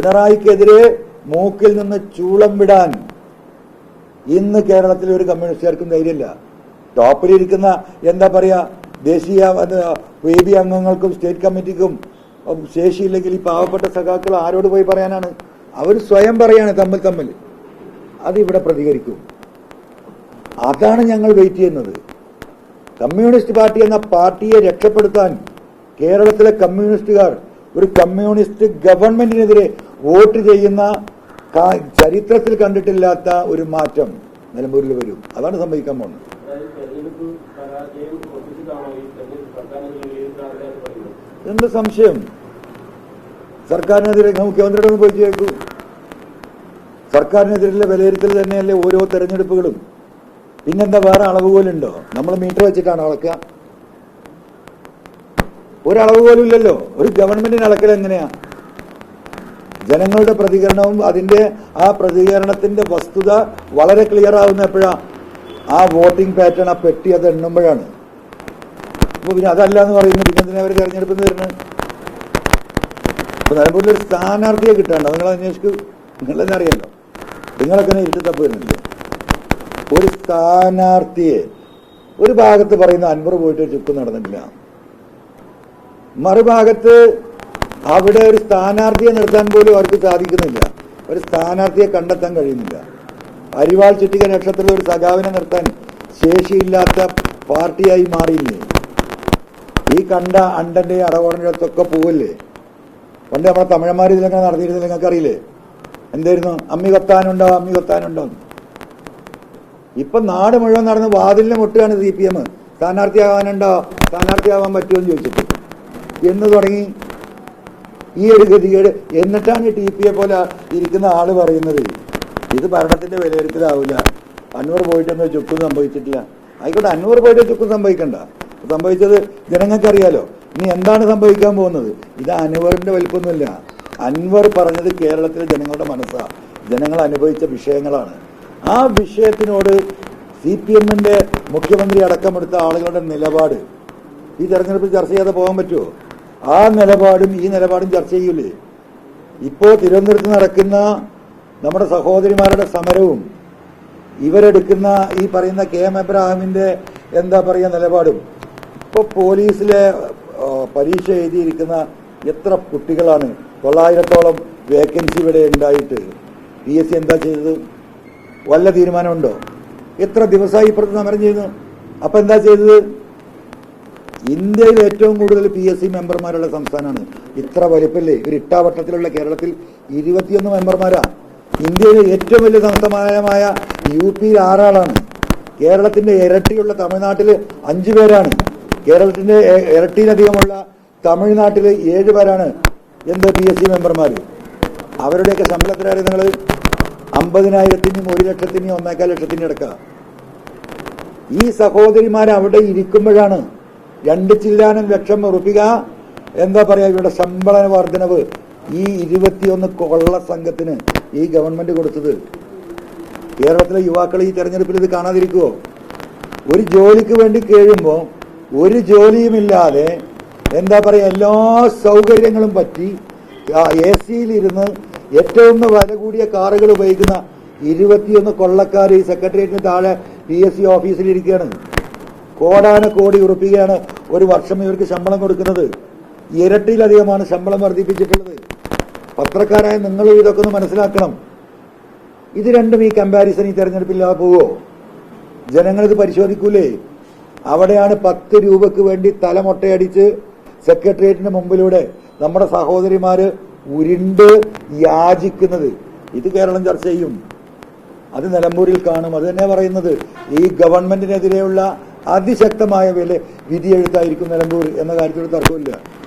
പിണറായിക്കെതിരെ മൂക്കിൽ നിന്ന് ചൂളം വിടാൻ ഇന്ന് കേരളത്തിൽ ഒരു കമ്മ്യൂണിസ്റ്റുകാർക്കും ധൈര്യമില്ല. ടോപ്പിലിരിക്കുന്ന എന്താ പറയുക ദേശീയ വി ബി അംഗങ്ങൾക്കും സ്റ്റേറ്റ് കമ്മിറ്റിക്കും ശേഷിയില്ലെങ്കിൽ ഈ പാവപ്പെട്ട സഖാക്കൾ ആരോട് പോയി പറയാനാണ്? അവർ സ്വയം പറയാണ് തമ്മിൽ തമ്മിൽ. അതിവിടെ പ്രതികരിക്കും. അതാണ് ഞങ്ങൾ വെയിറ്റ് ചെയ്യുന്നത്. കമ്മ്യൂണിസ്റ്റ് പാർട്ടി എന്ന പാർട്ടിയെ രക്ഷപ്പെടുത്താൻ കേരളത്തിലെ കമ്മ്യൂണിസ്റ്റുകാർ ഒരു കമ്മ്യൂണിസ്റ്റ് ഗവൺമെന്റിനെതിരെ വോട്ട് ചെയ്യുന്ന ചരിത്രത്തിൽ കണ്ടിട്ടില്ലാത്ത ഒരു മാറ്റം നിലമ്പൂരിൽ വരും. അതാണ് സംഭവിക്കാൻ പോകുന്നത്. സർക്കാരിനെതിരെ എന്ത് സംശയം? സർക്കാരിനെതിരെ മുഖ്യമന്ത്രിയുടെ ഒന്ന് പോയി കേൾക്കൂ. സർക്കാരിനെതിരെയുള്ള വിലയിരുത്തൽ തന്നെയല്ലേ ഓരോ തെരഞ്ഞെടുപ്പുകളും. പിന്നെന്താ വേറെ അളവുകോലുണ്ടോ? നമ്മൾ മീറ്റർ വെച്ചിട്ടാണ് അളക്കുക. ഒരളവ് പോലും ഇല്ലല്ലോ ഒരു ഗവൺമെന്റിന് അളക്കൽ എങ്ങനെയാ? ജനങ്ങളുടെ പ്രതികരണവും അതിന്റെ ആ പ്രതികരണത്തിന്റെ വസ്തുത വളരെ ക്ലിയർ ആവുന്ന എപ്പോഴാണ് ആ വോട്ടിംഗ് പാറ്റേൺ ആ പെട്ടി അത് എണ്ണുമ്പോഴാണ്. അപ്പൊ പിന്നെ അതല്ല എന്ന് പറയുന്നത് പിന്നെ എന്തിനാ അവർ തെരഞ്ഞെടുപ്പ് തരുന്നത് അപ്പോൾ നിലമ്പൂരിൽ ഒരു സ്ഥാനാർത്ഥിയെ കിട്ടാണ്ടോ നിങ്ങൾ അന്വേഷിക്കും. നിങ്ങളെന്നെ അറിയാലോ നിങ്ങളൊക്കെ ഇരുട്ട് തപ്പ് വരുന്നില്ലേ? ഒരു സ്ഥാനാർത്ഥിയെ ഒരു ഭാഗത്ത് പറയുന്ന അൻവർ പോയിട്ട് ചുക്കും നടന്നിട്ടില്ല. മറുഭാഗത്ത് അവിടെ ഒരു സ്ഥാനാർത്ഥിയെ നിർത്താൻ പോലും അവർക്ക് സാധിക്കുന്നില്ല. ഒരു സ്ഥാനാർത്ഥിയെ കണ്ടെത്താൻ കഴിയുന്നില്ല. അരിവാൾ ചുറ്റിക നക്ഷത്രത്തിൽ ഒരു സഖാവിനെ നിർത്താൻ ശേഷിയില്ലാത്ത പാർട്ടിയായി മാറിയില്ലേ? ഈ കണ്ട അണ്ടന്റെ അടുത്തൊക്കെ പോവല്ലേ? പണ്ട് നമ്മളെ തമിഴന്മാർ ഇതിലൊക്കെ നടത്തിയിരുന്നില്ല നിങ്ങൾക്ക് അറിയില്ലേ എന്തായിരുന്നു? അമ്മി കൊത്താനുണ്ടോ? അമ്മി കൊത്താനുണ്ടോ. ഇപ്പൊ നാട് മുഴുവൻ നടന്ന് വാതിലിനെ മുട്ടുകയാണ് സി പി എം. സ്ഥാനാർത്ഥിയാവാനുണ്ടോ? സ്ഥാനാർത്ഥിയാവാൻ പറ്റുമോ എന്ന് ചോദിച്ചിട്ട്. എന്ന് തുടങ്ങി ഈ ഒരു ഗതികേട് എന്നിട്ടാണ് ടി പോലെ ഇരിക്കുന്ന ആൾ പറയുന്നത്. ഇത് ഭരണത്തിന്റെ വിലയിരുത്തലാവില്ല അന്നൂർ പോയിട്ടൊന്നും ചുക്കും സംഭവിച്ചിട്ടില്ല. ആയിക്കോട്ടെ അന്നൂർ പോയിട്ട് ചുക്കും സംഭവിക്കണ്ട. സംഭവിച്ചത് ജനങ്ങൾക്കറിയാലോ. ഇനി എന്താണ് സംഭവിക്കാൻ പോകുന്നത്? ഇത് അൻവറിന്റെ വലിപ്പമൊന്നുമില്ല. അൻവർ പറഞ്ഞത് കേരളത്തിലെ ജനങ്ങളുടെ മനസ്സാണ് ജനങ്ങൾ അനുഭവിച്ച വിഷയങ്ങളാണ്. ആ വിഷയത്തിനോട് സി പി എമ്മിന്റെ മുഖ്യമന്ത്രി അടക്കമെടുത്ത ആളുകളുടെ നിലപാട് ഈ തെരഞ്ഞെടുപ്പിൽ ചർച്ച ചെയ്യാതെ പോകാൻ പറ്റുമോ ആ നിലപാടും ഈ നിലപാടും ചർച്ച ചെയ്യൂലേ? ഇപ്പോ തിരുവനന്തപുരത്ത് നടക്കുന്ന നമ്മുടെ സഹോദരിമാരുടെ സമരവും ഇവരെടുക്കുന്ന ഈ പറയുന്ന കെ എം എബ്രാഹിമിന്റെ എന്താ പറയുക നിലപാടും ഇപ്പൊ പോലീസിലെ പരീക്ഷ എഴുതിയിരിക്കുന്ന എത്ര കുട്ടികളാണ് തൊള്ളായിരത്തോളം വേക്കൻസി ഇവിടെ ഉണ്ടായിട്ട് പി എസ് സി എന്താ ചെയ്തത്? വല്ല തീരുമാനമുണ്ടോ? എത്ര ദിവസമായി ഇപ്പുറത്ത് സമരം ചെയ്യുന്നു? അപ്പൊ എന്താ ചെയ്തത്? ഇന്ത്യയിൽ ഏറ്റവും കൂടുതൽ പി എസ് സി മെമ്പർമാരുള്ള സംസ്ഥാനമാണ്. ഇത്ര വലിപ്പല്ലേ? ഒരു ഇട്ടാവട്ടത്തിലുള്ള കേരളത്തിൽ ഇരുപത്തിയൊന്ന് മെമ്പർമാരാ. ഇന്ത്യയിലെ ഏറ്റവും വലിയ സംസ്ഥാനമായ യു പിയിൽ ആറാളാണ്. കേരളത്തിന്റെ ഇരട്ടിയുള്ള തമിഴ്നാട്ടിൽ അഞ്ചു പേരാണ്. കേരളത്തിന്റെ ഇരട്ടിയിലധികമുള്ള തമിഴ്നാട്ടിൽ ഏഴ് പേരാണ് എന്ത് പി എസ് സി മെമ്പർമാർ അവരുടെയൊക്കെ ശമ്പളത്തിലായിരുന്നു നിങ്ങൾ അമ്പതിനായിരത്തിനും ഒരു ലക്ഷത്തിനും ഒന്നേക്കാൽ ലക്ഷത്തിനും എടുക്കുക ഈ സഹോദരിമാർ അവിടെ ഇരിക്കുമ്പോഴാണ് രണ്ട് ചില്ലാനം ലക്ഷം ഉറപ്പിക എന്താ പറയാ ഇവരുടെ ശമ്പള വർധനവ്? ഈ ഇരുപത്തിയൊന്ന് കൊള്ള സംഘത്തിന് ഈ ഗവൺമെന്റ് കൊടുത്തത്. കേരളത്തിലെ യുവാക്കൾ ഈ തെരഞ്ഞെടുപ്പിൽ ഇത് കാണാതിരിക്കുവോ? ഒരു ജോലിക്ക് വേണ്ടി കേഴുമ്പോ ഒരു ജോലിയുമില്ലാതെ എന്താ പറയാ എല്ലാ സൗകര്യങ്ങളും പറ്റി എ സിയിലിരുന്ന് ഏറ്റവും വില കൂടിയ കാറുകൾ ഉപയോഗിക്കുന്ന ഇരുപത്തിയൊന്ന് കൊള്ളക്കാർ ഈ സെക്രട്ടേറിയറ്റിന് താഴെ പി എസ് സി ഓഫീസിലിരിക്കുകയാണ്. കോടാന കോടി ഉറപ്പിക്കുകയാണ് ഒരു വർഷം ഇവർക്ക് ശമ്പളം കൊടുക്കുന്നത്. ഇരട്ടിയിലധികമാണ് ശമ്പളം വർദ്ധിപ്പിച്ചിട്ടുള്ളത്. പത്രക്കാരായ നിങ്ങൾ ഇതൊക്കെ ഒന്ന് മനസ്സിലാക്കണം. ഇത് രണ്ടും ഈ കമ്പാരിസൺ ഈ തെരഞ്ഞെടുപ്പില്ലാതെ പോവോ ജനങ്ങൾ ഇത് പരിശോധിക്കൂലേ? അവിടെയാണ് പത്ത് രൂപക്ക് വേണ്ടി തലമൊട്ടയടിച്ച് സെക്രട്ടേറിയറ്റിന് മുമ്പിലൂടെ നമ്മുടെ സഹോദരിമാര് ഉരുണ്ട് യാചിക്കുന്നത്. ഇത് കേരളം ചർച്ച ചെയ്യും. അത് നിലമ്പൂരിൽ കാണും. അത് തന്നെ പറയുന്നത്. ഈ ഗവൺമെന്റിനെതിരെയുള്ള അതിശക്തമായ വില വിധിയെഴുത്തായിരിക്കും നിലമ്പൂർ എന്ന കാര്യത്തിൽ തർക്കമില്ല